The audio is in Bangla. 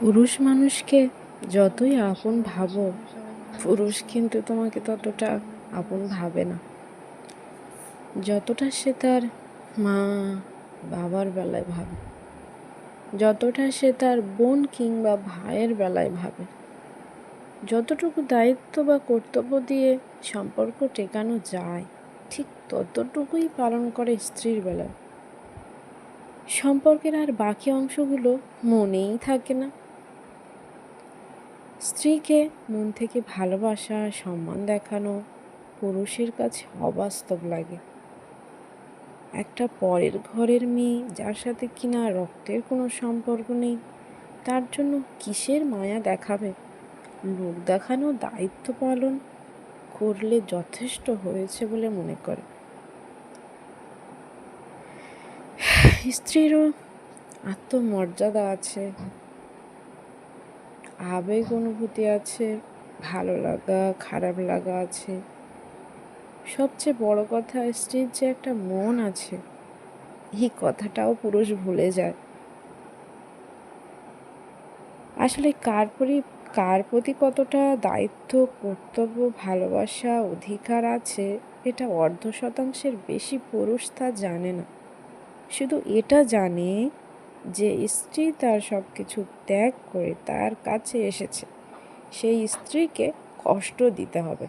পুরুষ মানুষকে যতই আপন ভাবো, পুরুষ কিন্তু তোমাকে ততটা আপন ভাবে না। যতটা সে তার মা বাবার বেলায় ভাবে, যতটা সে তার বোন কিংবা ভাইয়ের বেলায় ভাবে, যতটুকু দায়িত্ব বা কর্তব্য দিয়ে সম্পর্ক টেকানো যায়, ঠিক ততটুকুই পালন করে স্ত্রীর বেলায়। সম্পর্কের আর বাকি অংশগুলো মনেই থাকে না। স্ত্রীকে মন থেকে ভালোবাসা, সম্মান দেখানো পুরুষের কাছে অবাস্তব লাগে। একটা পরের ঘরের মেয়ে যার সাথে কিনা রক্তের কোনো সম্পর্ক নেই, তার জন্য কিসের মায়া দেখাবে? লোক দেখানো, দায়িত্ব পালন করলে যথেষ্ট হয়েছে বলে মনে করে। স্ত্রীরও আত্মমর্যাদা আছে। আবেগ অনুভূতি আছে, ভালো লাগা, খারাপ লাগা আছে। সবচেয়ে বড় কথা স্ত্রীর যে একটা মন আছে, এই কথাটাও পুরুষ ভুলে যায়। আসলে কার পরি, কার প্রতি কতটা দায়িত্ব, কর্তব্য, ভালোবাসা, অধিকার আছে, এটা অর্ধ শতাংশের বেশি পুরুষ তা জানে না। শুধু এটা জানে যে স্ত্রী তার সব কিছু ত্যাগ করে তার কাছে এসেছে, সেই স্ত্রীকে কষ্ট দিতে হবে।